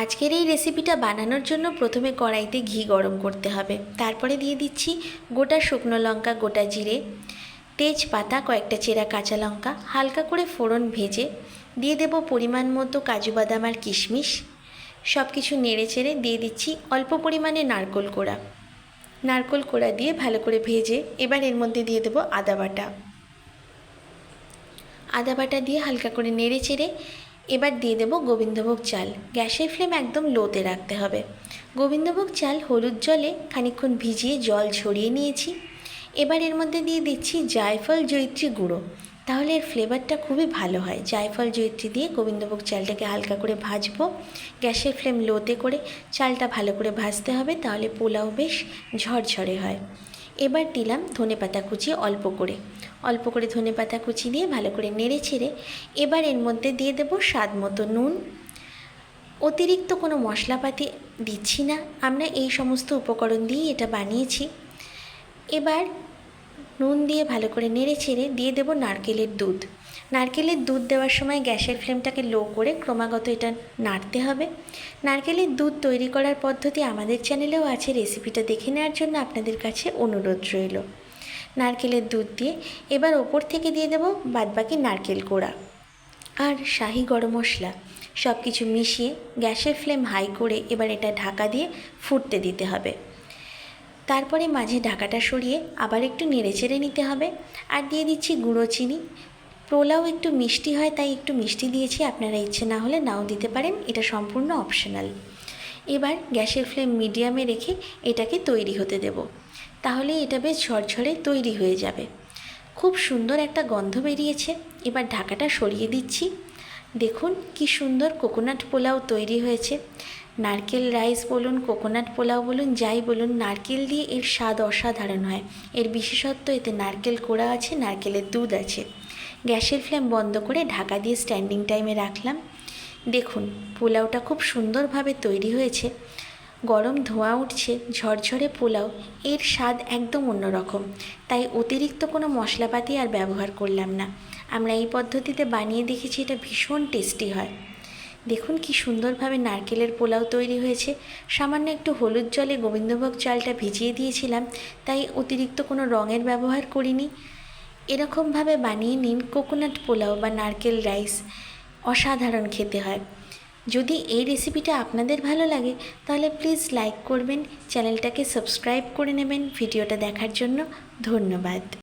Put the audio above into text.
আজকের এই রেসিপিটা বানানোর জন্য প্রথমে কড়াইতে ঘি গরম করতে হবে। তারপরে দিয়ে দিচ্ছি গোটা শুকনো লঙ্কা, গোটা জিরে, তেজপাতা, কয়েকটা চেরা কাঁচা লঙ্কা, হালকা করে ফোড়ন ভেজে দিয়ে দেব পরিমাণ মতো কাজু বাদাম আর কিশমিশ। সব কিছু নেড়ে চেড়ে দিয়ে দিচ্ছি অল্প পরিমাণে নারকোল কোড়া। নারকোল কোড়া দিয়ে ভালো করে ভেজে এবার এর মধ্যে দিয়ে দেবো আদা বাটা। আদা বাটা দিয়ে হালকা করে নেড়ে চেড়ে এবার দিয়ে দেবো গোবিন্দভোগ চাল। গ্যাসের ফ্লেম একদম লোতে রাখতে হবে। গোবিন্দভোগ চাল হলুদ জলে খানিকক্ষণ ভিজিয়ে জল ঝরিয়ে নিয়েছি। এবার এর মধ্যে দিয়ে দিচ্ছি জায়ফল জৈত্রী গুঁড়ো। তাহলে এর ফ্লেভারটা খুবই ভালো হয়। জায়ফল জৈত্রী দিয়ে গোবিন্দভোগ চালটাকে হালকা করে ভাজবো। গ্যাসের ফ্লেম লোতে করে চালটা ভালো করে ভাজতে হবে, তাহলে পোলাও বেশ ঝরঝরে হয়। এবার দিলাম ধনে পাতা কুচি অল্প করে। অল্প করে ধনে পাতা কুচি দিয়ে ভালো করে নেড়ে ছেড়ে এবার এর মধ্যে দিয়ে দেব স্বাদ মতো নুন। অতিরিক্ত কোনো মশলাপাতি দিচ্ছি না। আমরা এই সমস্ত উপকরণ দিয়েই এটা বানিয়েছি। এবার নুন দিয়ে ভালো করে নেড়ে ছেড়ে দিয়ে দেবো নারকেলের দুধ। নারকেলের দুধ দেওয়ার সময় গ্যাসের ফ্লেমটাকে লো করে ক্রমাগত এটা নাড়তে হবে। নারকেলের দুধ তৈরি করার পদ্ধতি আমাদের চ্যানেলেও আছে, রেসিপিটা দেখে নেওয়ার জন্য আপনাদের কাছে অনুরোধ রইল। নারকেলের দুধ দিয়ে এবার ওপর থেকে দিয়ে দেবো বাদবাকি নারকেল কোড়া। আর শাহি গরম মশলা সব কিছু মিশিয়ে গ্যাসের ফ্লেম হাই করে এবার এটা ঢাকা দিয়ে ফুটতে দিতে হবে। তারপরে মাঝে ঢাকাটা সরিয়ে আবার একটু নেড়ে চেড়ে নিতে হবে। আর দিয়ে দিচ্ছি গুঁড়ো চিনি। পোলাও একটু মিষ্টি হয়, তাই একটু মিষ্টি দিয়েছি। আপনারা ইচ্ছে না হলে নাও দিতে পারেন। এটা সম্পূর্ণ অপশনাল। এবার গ্যাসের ফ্লেম মিডিয়ামে রেখে এটাকে তৈরি হতে দেব। তাহলে এটা বেশ ঝরঝরে তৈরি হয়ে যাবে। খুব সুন্দর একটা গন্ধ বেরিয়েছে। এবার ঢাকাটা সরিয়ে দিচ্ছি। দেখুন কি সুন্দর কোকোনাট পোলাও তৈরি হয়েছে। নারকেল রাইস বলুন, কোকোনাট পোলাও বলুন, যাই বলুন, নারকেল দিয়ে এর স্বাদ অসাধারণ হয়। এর বিশেষত্ব, এতে নারকেল কোড়া আছে, নারকেলের দুধ আছে। গ্যাসের ফ্লেম বন্ধ করে ঢাকা দিয়ে স্ট্যান্ডিং টাইমে রাখলাম। দেখুন, পোলাওটা খুব সুন্দরভাবে তৈরি হয়েছে। গরম ধোঁয়া উঠছে, ঝরঝরে পোলাও, এর স্বাদ একদম অন্যরকম। তাই অতিরিক্ত কোনো মশলাপাতি আর ব্যবহার করলাম না। আমরা এই পদ্ধতিতে বানিয়ে দেখেছি, এটা ভীষণ টেস্টি হয়। দেখুন কি সুন্দরভাবে নারকেলের পোলাও তৈরি হয়েছে। সামান্য একটু হলুদ জলে গোবিন্দভোগ চালটা ভিজিয়ে দিয়েছিলাম, তাই অতিরিক্ত কোনো রঙের ব্যবহার করিনি। এরকমভাবে বানিয়ে নিন কোকোনাট পোলাও বা নারকেল রাইস। অসাধারণ খেতে হয়। যদি এই রেসিপিটা আপনাদের ভালো লাগে, তাহলে প্লিজ লাইক করবেন, চ্যানেলটাকে সাবস্ক্রাইব করে নেবেন। ভিডিওটা দেখার জন্য ধন্যবাদ।